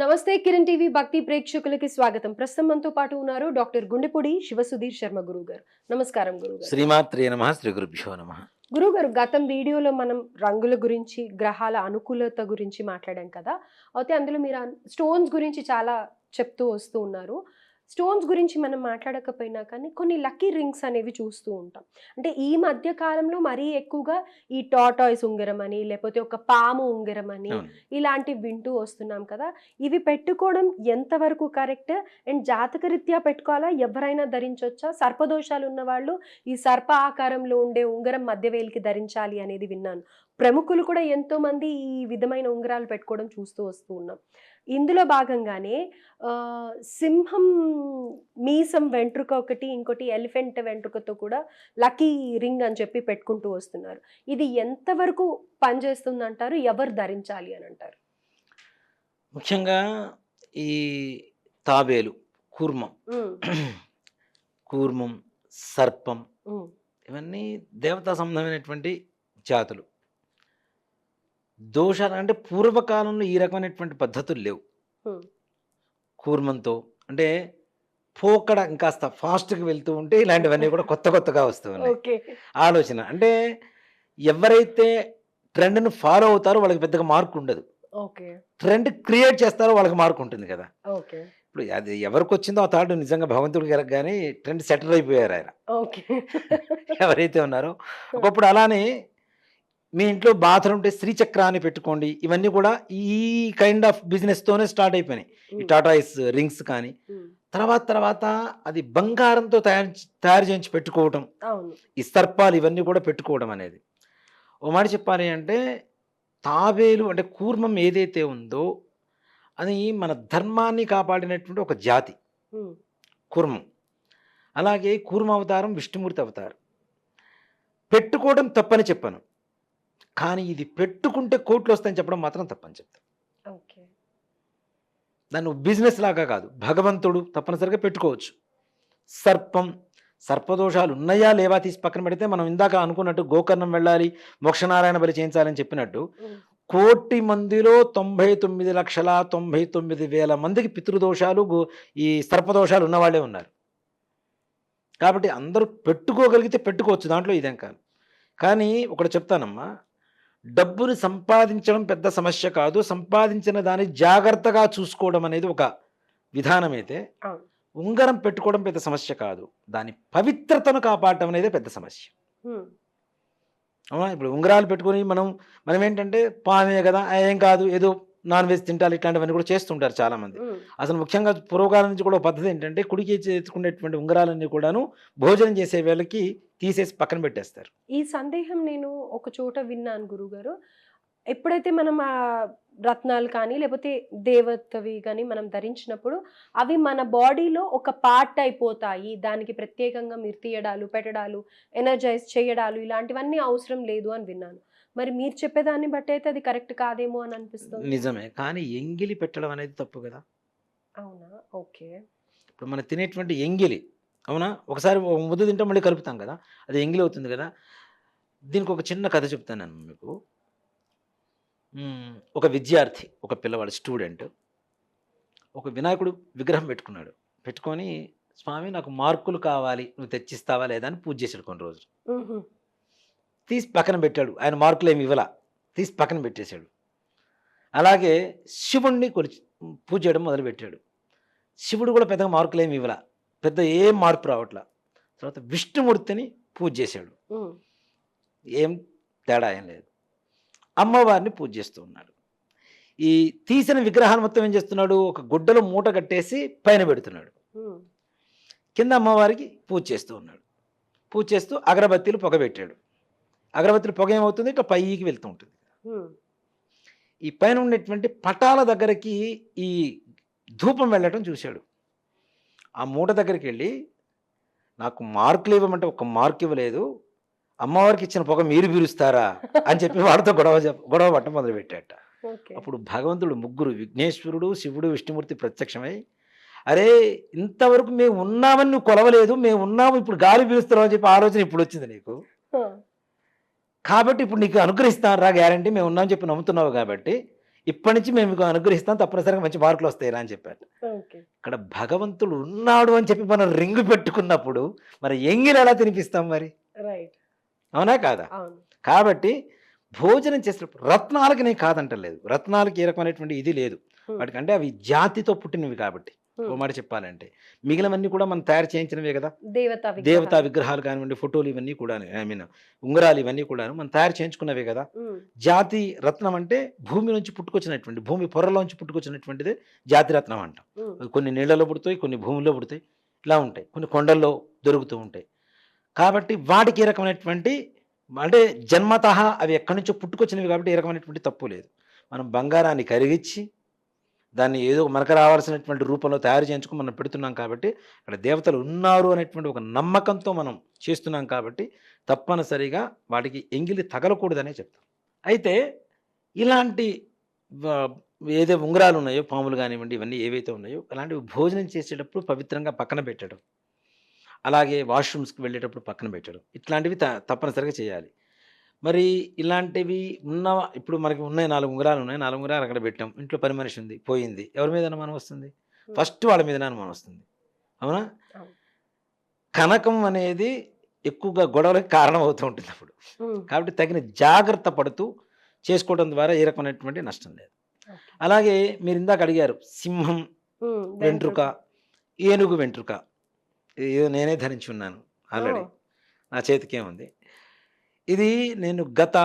నమస్తే కిరణ్ టీవీ భక్తి ప్రేక్షకులకి స్వాగతం. ప్రస్తుతం మనతో పాటు ఉన్నారు డాక్టర్ గుండెపూడి శివసుధీర్ శర్మ గురువు గారు నమస్కారం గురువు గారు శ్రీమాత్రే నమ శ్రీ గురుభ్యో నమ. గురువు గారు గతం వీడియోలో మనం రంగుల గురించి గ్రహాల అనుకూలత గురించి మాట్లాడాం కదా. అయితే అందులో మీరు స్టోన్స్ గురించి చాలా చెప్తూ వస్తూ ఉన్నారు. స్టోన్స్ గురించి మనం మాట్లాడకపోయినా కానీ కొన్ని లక్కీ రింగ్స్ అనేవి చూస్తూ ఉంటాం. అంటే ఈ మధ్య కాలంలో మరీ ఎక్కువగా ఈ టాటాయిస్ ఉంగరం అని లేకపోతే ఒక పాము ఉంగరం అని. ఇలాంటివి వింటూ వస్తున్నాం కదా. ఇవి పెట్టుకోవడం ఎంతవరకు కరెక్ట్? అండ్ జాతకరీత్యా పెట్టుకోవాలా? ఎవరైనా ధరించవచ్చా సర్పదోషాలు ఉన్న వాళ్ళు ఈ సర్ప ఆకారంలో ఉండే ఉంగరం మధ్యవేలికి ధరించాలి అనేది విన్నాను. ప్రముఖులు కూడా ఎంతో మంది ఈ విధమైన ఉంగరాలు పెట్టుకోవడం చూస్తూ వస్తూ ఉన్నాం. ఇందులో భాగంగానే సింహం మీసం వెంట్రుక ఒకటి ఇంకోటి ఎలిఫెంట్ వెంట్రుకతో కూడా లక్కీ రింగ్ అని చెప్పి పెట్టుకుంటూ వస్తున్నారు. ఇది ఎంతవరకు పనిచేస్తుంది అంటారు ఎవరు ధరించాలి అని అంటారు? ముఖ్యంగా ఈ తాబేలు కూర్మం. కూర్మం సర్పం ఇవన్నీ దేవతా సంబంధమైనటువంటి జాతులు. దోషాలు అంటే పూర్వకాలంలో ఈ రకమైనటువంటి పద్ధతులు లేవు. ఉమ్, కూర్మంతో అంటే పోకడ ఇంకాస్త ఫాస్ట్గా వెళ్తూ ఉంటే ఇలాంటివన్నీ కూడా కొత్త కొత్తగా వస్తూ ఉన్నాయి. ఆలోచన. అంటే ఎవరైతే ట్రెండ్ను ఫాలో అవుతారో వాళ్ళకి పెద్దగా మార్క్ ఉండదు. ఓకే. ట్రెండ్ క్రియేట్ చేస్తారో వాళ్ళకి మార్క్ ఉంటుంది కదా. ఇప్పుడు అది ఎవరికి వచ్చిందో ఆ థాట్ నిజంగా భగవంతుడికి గారికి కానీ ట్రెండ్ సెటిల్ అయిపోయారు ఆయన. ఓకే. ఎవరైతే ఉన్నారో ఒకప్పుడు అలానే మీ ఇంట్లో బాత్రూమ్ ఉంటే శ్రీచక్రాన్ని పెట్టుకోండి. ఇవన్నీ కూడా ఈ కైండ్ ఆఫ్ బిజినెస్తోనే స్టార్ట్ అయిపోయినాయి. ఈ టాటాయిస్ రింగ్స్ కానీ. తర్వాత తర్వాత అది బంగారంతో తయారు తయారు చేయించి పెట్టుకోవటం. ఈ సర్పాలు ఇవన్నీ కూడా పెట్టుకోవడం అనేది. ఓ మాట చెప్పాలి అంటే తాబేలు అంటే కూర్మం ఏదైతే ఉందో అది మన ధర్మాన్ని కాపాడినటువంటి ఒక జాతి. కూర్మం. అలాగే కూర్మ అవతారం విష్ణుమూర్తి అవతారం. పెట్టుకోవడం తప్పని చెప్పాను. కానీ ఇది పెట్టుకుంటే కోట్లు వస్తాయని చెప్పడం మాత్రం తప్పని చెప్తాను ఓకే. దాన్ని బిజినెస్ లాగా కాదు భగవంతుడు తప్పనిసరిగా పెట్టుకోవచ్చు. సర్పం సర్పదోషాలు ఉన్నాయా లేవా తీసి పక్కన పెడితే మనం ఇందాక అనుకున్నట్టు గోకర్ణం వెళ్ళాలి మోక్షనారాయణ బలి చేయించాలని చెప్పినట్టు కోటి మందిలో తొంభై తొమ్మిది లక్షల తొంభై తొమ్మిది వేల మందికి పితృదోషాలు గో- ఈ సర్పదోషాలు ఉన్నవాళ్ళే ఉన్నారు. కాబట్టి అందరూ పెట్టుకోగలిగితే పెట్టుకోవచ్చు దాంట్లో ఇదేం కాదు. కానీ ఒకటి చెప్తానమ్మా డబ్బుని సంపాదించడం పెద్ద సమస్య కాదు. సంపాదించిన దాన్ని జాగ్రత్తగా చూసుకోవడం అనేది ఒక విధానం అయితే ఉంగరం పెట్టుకోవడం పెద్ద సమస్య కాదు. దాని పవిత్రతను కాపాడటం అనేది పెద్ద సమస్య. అవునా? ఇప్పుడు ఉంగరాలు పెట్టుకొని మనం మనం ఏంటంటే పామే కదా ఏం కాదు ఏదో నాన్ వెజ్ తింటారు ఇట్లాంటివన్నీ కూడా చేస్తుంటారు చాలామంది. అసలు ముఖ్యంగా పూర్వకాలం నుంచి కూడా పద్ధతి ఏంటంటే కుడికి ఎత్తుకునేటువంటి ఉంగరాలన్నీ కూడాను భోజనం చేసే వేళకి తీసేసి పక్కన పెట్టేస్తారు. ఈ సందేహం నేను ఒక చోట విన్నాను గురుగారు. ఎప్పుడైతే మనం ఆ రత్నాలు కానీ లేకపోతే దేవతవి కానీ మనం ధరించినప్పుడు అవి మన బాడీలో ఒక పార్ట్ అయిపోతాయి. దానికి ప్రత్యేకంగా మీరు తీయడాలు పెట్టడాలు ఎనర్జైజ్ చేయడాలు ఇలాంటివన్నీ అవసరం లేదు అని విన్నాను. మరి మీరు చెప్పేదాన్ని బట్టి అయితే అది కరెక్ట్ కాదేమో అని అనిపిస్తుంది. నిజమే. కానీ ఎంగిలి పెట్టడం అనేది తప్పు కదా? అవునా? ఓకే. ఇప్పుడు మనం తినేటువంటి ఎంగిలి అవునా? ఒకసారి ఒక ముద్ద తింటే మళ్ళీ కలుపుతాం కదా? అది ఎంగిలి అవుతుంది కదా? దీనికి ఒక చిన్న కథ చెప్తాను నేను మీకు. ఒక విద్యార్థి ఒక పిల్లవాడు స్టూడెంట్ ఒక వినాయకుడు విగ్రహం పెట్టుకున్నాడు. పెట్టుకొని స్వామి నాకు మార్కులు కావాలి. నువ్వు తెచ్చిస్తావా లేదా? అని పూజ చేశాడు కొన్ని రోజులు. తీసి పక్కన పెట్టాడు. ఆయన మార్కులు ఏమి ఇవ్వలా. తీసి పక్కన పెట్టేశాడు. అలాగే శివుణ్ణి కొలిచి పూజ చేయడం మొదలుపెట్టాడు. శివుడు కూడా పెద్దగా మార్కులు ఏమి ఇవ్వలా. పెద్ద ఏం మార్పు రావట్లా. తర్వాత విష్ణుమూర్తిని పూజ చేశాడు. ఏం తేడా ఏం లేదు. అమ్మవారిని పూజ చేస్తూ ఉన్నాడు. ఈ తీసిన విగ్రహాన్ని మొత్తం ఏం చేస్తున్నాడు? ఒక గుడ్డలో మూట కట్టేసి పైన పెడుతున్నాడు. కింద అమ్మవారికి పూజ చేస్తూ ఉన్నాడు. పూజ చేస్తూ అగరబత్తీలు పొగ పెట్టాడు. అగరబత్తీలు పొగ ఏమవుతుంది? ఇట్లా పైకి వెళ్తూ ఉంటుంది. ఈ పైన ఉన్నటువంటి పటాల దగ్గరికి ఈ ధూపం వెళ్ళటం చూశాడు. ఆ మూట దగ్గరికి వెళ్ళి నాకు మార్కులు ఇవ్వమంటే ఒక మార్క్ ఇవ్వలేదు. అమ్మవారికి ఇచ్చిన పొగ మీరు పీలుస్తారా అని చెప్పి వాడితో గొడవ గొడవ పట్ట మొదలుపెట్టాట అప్పుడు భగవంతుడు ముగ్గురు విఘ్నేశ్వరుడు శివుడు విష్ణుమూర్తి ప్రత్యక్షమై అరే ఇంతవరకు మేము ఉన్నామని నువ్వు కొలవలేదు. మేము ఉన్నాము ఇప్పుడు గాలి పీలుస్తున్నావు అని చెప్పి ఆలోచన ఇప్పుడు వచ్చింది నీకు. కాబట్టి ఇప్పుడు నీకు అనుగ్రహిస్తాను రా గ్యారంటీ మేము ఉన్నామని చెప్పి నమ్ముతున్నావు కాబట్టి ఇప్పటి నుంచి మేము మీకు అనుగ్రహిస్తాం తప్పనిసరిగా మంచి మార్కులు వస్తాయి రా అని చెప్పారు ఓకే. ఇక్కడ భగవంతుడు ఉన్నాడు అని చెప్పి మనం రింగు పెట్టుకున్నప్పుడు మరి ఎంగిలి ఎలా తినిపిస్తాం మరి? అవునా కాదా? కాబట్టి భోజనం చేసినప్పుడు రత్నాలకి నేను కాదంటలేదు. రత్నాలకి ఏ రకమైనటువంటి ఇది లేదు. Hmm. వాటికి అంటే అవి జాతితో పుట్టినవి కాబట్టి. ఓ మాట చెప్పాలంటే. మిగిలినవన్నీ కూడా మనం తయారు చేయించినవే కదా. దేవతా దేవతా విగ్రహాలు. కానివ్వండి ఫోటోలు ఇవన్నీ కూడా ఐ మీన్ ఉంగరాలు ఇవన్నీ కూడా మనం తయారు చేయించుకున్నవే కదా. జాతి రత్నం అంటే భూమి నుంచి పుట్టుకొచ్చినటువంటి భూమి పొరలోంచి పుట్టుకొచ్చినటువంటిదే జాతి రత్నం అంటాం. కొన్ని నీళ్ళలో పుడతాయి కొన్ని భూమిలో పుడతాయి ఇలా ఉంటాయి. కొన్ని కొండల్లో దొరుకుతూ ఉంటాయి. కాబట్టి వాటికి ఏ రకమైనటువంటి అంటే జన్మత అవి ఎక్కడి నుంచో పుట్టుకొచ్చినవి కాబట్టి ఏ రకమైనటువంటి తప్పు లేదు. మనం బంగారాన్ని కరిగించి దాన్ని ఏదో మనకు రావాల్సినటువంటి రూపంలో తయారు చేయించుకుని మనం పెడుతున్నాం కాబట్టి అక్కడ దేవతలు ఉన్నారు అనేటువంటి ఒక నమ్మకంతో మనం చేస్తున్నాం కాబట్టి తప్పనిసరిగా వాటికి ఎంగిలి తగలకూడదనే చెప్తాం. అయితే ఇలాంటి ఏదో ఉంగరాలు ఉన్నాయో పాములు కానివ్వండి ఇవన్నీ ఏవైతే ఉన్నాయో అలాంటివి భోజనం చేసేటప్పుడు పవిత్రంగా పక్కన పెట్టడం. అలాగే వాష్రూమ్స్కి వెళ్ళేటప్పుడు పక్కన పెట్టడం. ఇట్లాంటివి త తప్పనిసరిగా చేయాలి. మరి ఇలాంటివి ఉన్న ఇప్పుడు మనకి ఉన్నాయి నాలుగు ఉంగరాలు ఉన్నాయి. నాలుగు ఉంగరాలు అక్కడ పెట్టాం. ఇంట్లో పని మనిషి ఉంది పోయింది. ఎవరి మీద అనుమానం వస్తుంది? ఫస్ట్ వాళ్ళ మీద అనుమానం వస్తుంది. అవునా. కనకం అనేది ఎక్కువగా గొడవలకు కారణం అవుతూ ఉంటుంది అప్పుడు. కాబట్టి తగిన జాగ్రత్త పడుతూ చేసుకోవడం ద్వారా ఏ రకమైనటువంటి నష్టం లేదు. అలాగే మీరు ఇందాక అడిగారు సింహం వెంట్రుక ఏనుగు వెంట్రుక. ఏదో నేనే ధరించి ఉన్నాను ఆల్రెడీ. నా చేతికే ఉంది ఇది నేను గత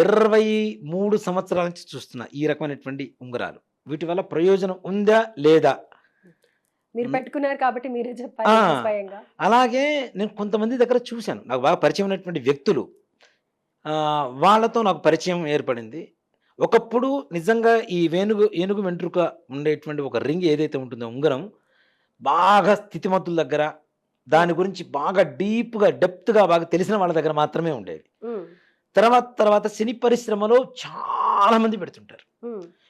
ఇరవై మూడు సంవత్సరాల నుంచి చూస్తున్నా ఈ రకమైనటువంటి ఉంగరాలు. వీటి వల్ల ప్రయోజనం ఉందా లేదా? మీరు. పెట్టుకున్నారు కాబట్టి మీరే చెప్పాలి. స్వయంగా. అలాగే నేను కొంతమంది దగ్గర చూశాను. నాకు బాగా పరిచయం ఉన్నటువంటి వ్యక్తులు. వాళ్ళతో నాకు పరిచయం ఏర్పడింది. ఒకప్పుడు నిజంగా ఈ వేణుగు ఏనుగు వెంట్రుక ఉండేటువంటి ఒక రింగ్ ఏదైతే ఉంటుందో ఉంగరం బాగా స్థితిమంతుల దగ్గర దాని గురించి బాగా డీప్గా డెప్త్గా బాగా తెలిసిన వాళ్ళ దగ్గర మాత్రమే ఉండేది. తర్వాత తర్వాత సినీ పరిశ్రమలో చాలా మంది పెడుతుంటారు.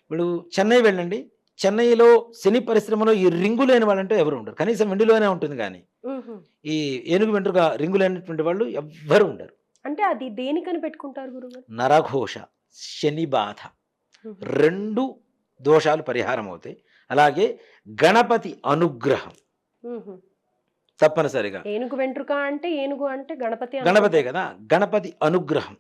ఇప్పుడు చెన్నై వెళ్ళండి. చెన్నైలో సినీ పరిశ్రమలో ఈ రింగు లేని వాళ్ళంటే ఎవరు ఉండరు. కనీసం వెండిలోనే ఉంటుంది కానీ. ఈ ఏనుగు వెంట్రుక రింగు లేనటువంటి వాళ్ళు ఎవ్వరు ఉండరు. అంటే అది దేనికని పెట్టుకుంటారు గురుగారు? నరఘోష శని బాధ రెండు దోషాలు పరిహారం అవుతాయి అలాగే గణపతి అనుగ్రహం. తప్పనిసరిగా. ఏనుగు వెంట్రుక అంటే ఏనుగు అంటే గణపతి గణపతే కదా? గణపతి అనుగ్రహం.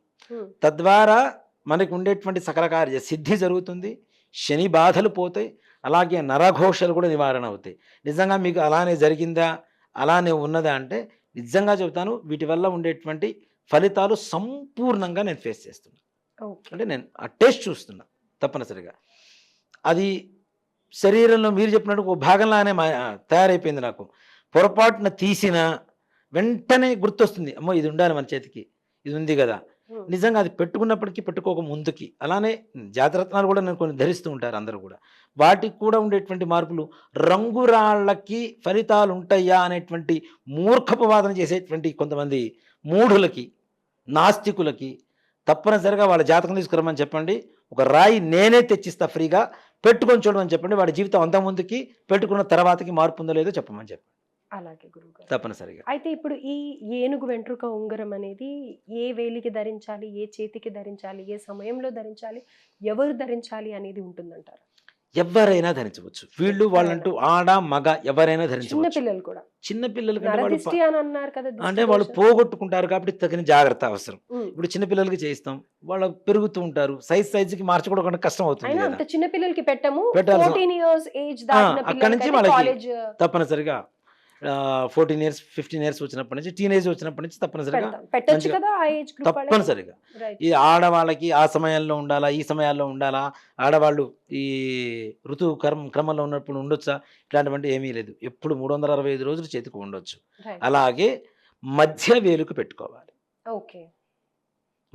తద్వారా మనకు ఉండేటువంటి సకల కార్య సిద్ధి జరుగుతుంది శని బాధలు పోతాయి అలాగే నరఘోషలు కూడా నివారణ అవుతాయి. నిజంగా మీకు అలానే జరిగిందా? అలానే ఉన్నదా అంటే నిజంగా చెబుతాను వీటి వల్ల ఉండేటువంటి ఫలితాలు సంపూర్ణంగా నేను ఫేస్ చేస్తున్నాను ఓకే. అంటే నేను ఆ టేస్ట్ చూస్తున్నా తప్పనిసరిగా. అది శరీరంలో మీరు చెప్పినట్టు ఒక భాగంలానే మా తయారైపోయింది నాకు. పొరపాటున తీసిన వెంటనే గుర్తొస్తుంది. అమ్మో ఇది ఉండాలి మన చేతికి. ఇది ఉంది కదా. నిజంగా అది పెట్టుకున్నప్పటికీ పెట్టుకోక ముందుకి. అలానే జాతరత్నాలు కూడా నేను కొన్ని ధరిస్తూ ఉంటారు అందరూ కూడా. వాటికి కూడా ఉండేటువంటి మార్పులు రంగురాళ్ళకి ఫలితాలు ఉంటాయా అనేటువంటి మూర్ఖపు వాదన చేసేటువంటి కొంతమంది మూఢులకి నాస్తికులకి తప్పనిసరిగా వాళ్ళ జాతకం తీసుకురమ్మని చెప్పండి. ఒక రాయి నేనే తెచ్చిస్తా ఫ్రీగా. పెట్టుకొని చూడమని చెప్పండి. వాడి జీవితం అంత ముందుకి పెట్టుకున్న తర్వాతకి మార్పు ఉందో లేదో చెప్పమని చెప్పండి. అలాగే గురుగారు తప్పనిసరిగా. అయితే ఇప్పుడు ఈ ఏనుగు వెంట్రుక ఉంగరం అనేది ఏ వేలికి ధరించాలి ఏ చేతికి ధరించాలి ఏ సమయంలో ధరించాలి ఎవరు ధరించాలి అనేది ఉంటుందంటారు? ఎవరైనా ధరించవచ్చు. వీళ్ళు వాళ్ళంటూ ఆడ మగ ఎవరైనా చిన్న ధరించవచ్చు పిల్లలు కూడా. చిన్న దిష్టి అంటే వాళ్ళు. పోగొట్టుకుంటారు కాబట్టి తగిన జాగ్రత్త అవసరం. ఇప్పుడు చిన్న పిల్లలకి చేయిస్తాం వాళ్ళు పెరుగుతూ ఉంటారు సైజ్ సైజుకి మార్చుకోవడం కష్టం అవుతుంది చిన్న పిల్లలకి పెట్టము. అక్కడి నుంచి వాళ్ళకి తప్పనిసరిగా ఫోర్టీన్ ఇయర్స్ ఫిఫ్టీన్ ఇయర్స్ వచ్చినప్పటి నుంచి టీనేజ్ వచ్చినప్పటి నుంచి తప్పనిసరిగా తప్పనిసరిగా. ఈ ఆడవాళ్ళకి ఆ సమయాల్లో ఉండాలా ఈ సమయాల్లో ఉండాలా ఆడవాళ్ళు ఈ ఋతు కర్మ క్రమంలో ఉన్నప్పుడు ఉండొచ్చా? ఇట్లాంటివంటి ఏమీ లేదు. ఎప్పుడు మూడు వందల అరవై ఐదు రోజులు చేతికి ఉండొచ్చు. అలాగే మధ్య వేలుకు పెట్టుకోవాలి. ఓకే.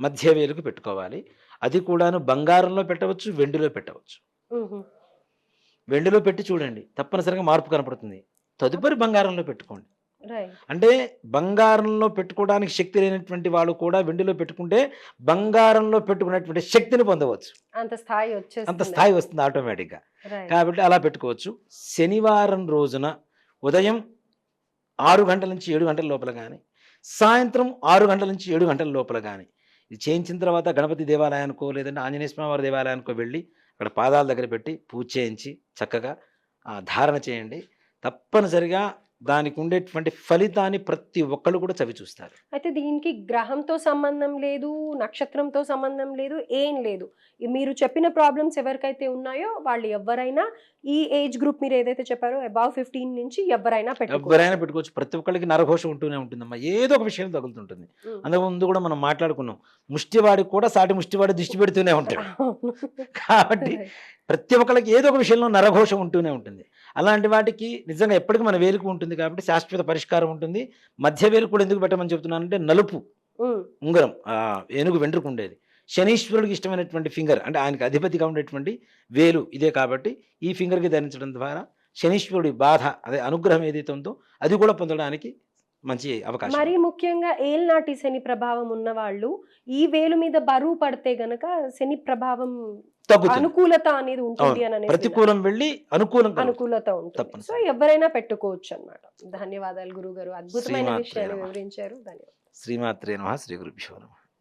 మధ్య వేలుకు పెట్టుకోవాలి. అది కూడాను బంగారంలో పెట్టవచ్చు వెండిలో పెట్టవచ్చు. వెండిలో పెట్టి చూడండి. తప్పనిసరిగా మార్పు కనపడుతుంది. తదుపరి బంగారంలో పెట్టుకోండి. అంటే బంగారంలో పెట్టుకోవడానికి శక్తి లేనటువంటి వాళ్ళు కూడా వెండిలో పెట్టుకుంటే బంగారంలో పెట్టుకునేటువంటి శక్తిని పొందవచ్చు. అంత స్థాయి అంత వచ్చేస్తుంది స్థాయి వస్తుంది ఆటోమేటిక్గా. కాబట్టి అలా పెట్టుకోవచ్చు. శనివారం రోజున ఉదయం ఆరు గంటల నుంచి ఏడు గంటల లోపల కానీ సాయంత్రం ఆరు గంటల నుంచి ఏడు గంటల లోపల కానీ ఇది చేయించిన తర్వాత గణపతి దేవాలయానికో లేదంటే ఆంజనేయ స్వామి వారి దేవాలయానికో వెళ్ళి అక్కడ పాదాల దగ్గర పెట్టి పూజ చేయించి చక్కగా ఆ, ధారణ చేయండి. తప్పనిసరిగా దానికి ఉండేటువంటి ఫలితాన్ని ప్రతి ఒక్కళ్ళు కూడా చవి చూస్తారు. అయితే దీనికి గ్రహంతో సంబంధం లేదు నక్షత్రంతో సంబంధం లేదు ఏం లేదు. మీరు చెప్పిన ప్రాబ్లమ్స్ ఎవరికైతే ఉన్నాయో వాళ్ళు ఎవరైనా ఈ ఏజ్ గ్రూప్ మీరు ఏదైతే చెప్పారో అబౌవ్ ఫిఫ్టీన్ నుంచి ఎవరైనా ఎవరైనా పెట్టుకోవచ్చు. ప్రతి ఒక్కరికి నరఘోష ఉంటూనే ఉంటుందమ్మా. ఏదో ఒక విషయం తగులుతుంటుంది. ఉమ్. అంతకు ముందు కూడా మనం మాట్లాడుకున్నాం. ముష్టివాడికి కూడా సాటి ముష్టివాడి దిష్టి పెడుతూనే ఉంటాడు. కాబట్టి ప్రతి ఒక్కరికి ఏదో ఒక విషయంలో నరఘోష ఉంటూనే ఉంటుంది. అలాంటి వాటికి నిజంగా ఎప్పటికీ మన వేలుకు ఉంటుంది కాబట్టి శాశ్వత పరిష్కారం ఉంటుంది. మధ్య వేలు కూడా ఎందుకు పెట్టమని చెప్తున్నానంటే నలుపు. ఉంగరం ఆ ఏనుగు వెంట్రుకు ఉండేది. శనీశ్వరుడికి ఇష్టమైనటువంటి ఫింగర్ అంటే ఆయనకి అధిపతిగా ఉండేటువంటి వేలు ఇదే కాబట్టి ఈ ఫింగర్కి ధరించడం ద్వారా శనీశ్వరుడి బాధ అదే అనుగ్రహం ఏదైతే ఉందో అది కూడా పొందడానికి మంచి అవకాశం. మరీ ముఖ్యంగా ఏల్నాటి శని ప్రభావం ఉన్న వాళ్ళు ఈ వేలు మీద బరువు పడితే గనక శని ప్రభావం అనుకూలత అనేది ఉంటుంది అని ప్రతికూలం వెళ్ళి అనుకూలం. అనుకూలత ఉంటుంది. సో ఎవరైనా పెట్టుకోవచ్చు అన్నమాట. ధన్యవాదాలు గురువు గారు అద్భుతమైన విషయాన్ని. వివరించారు. ధన్యవాదాలు. శ్రీమాత్రే నమ. శ్రీ గురుభ్యో నమ.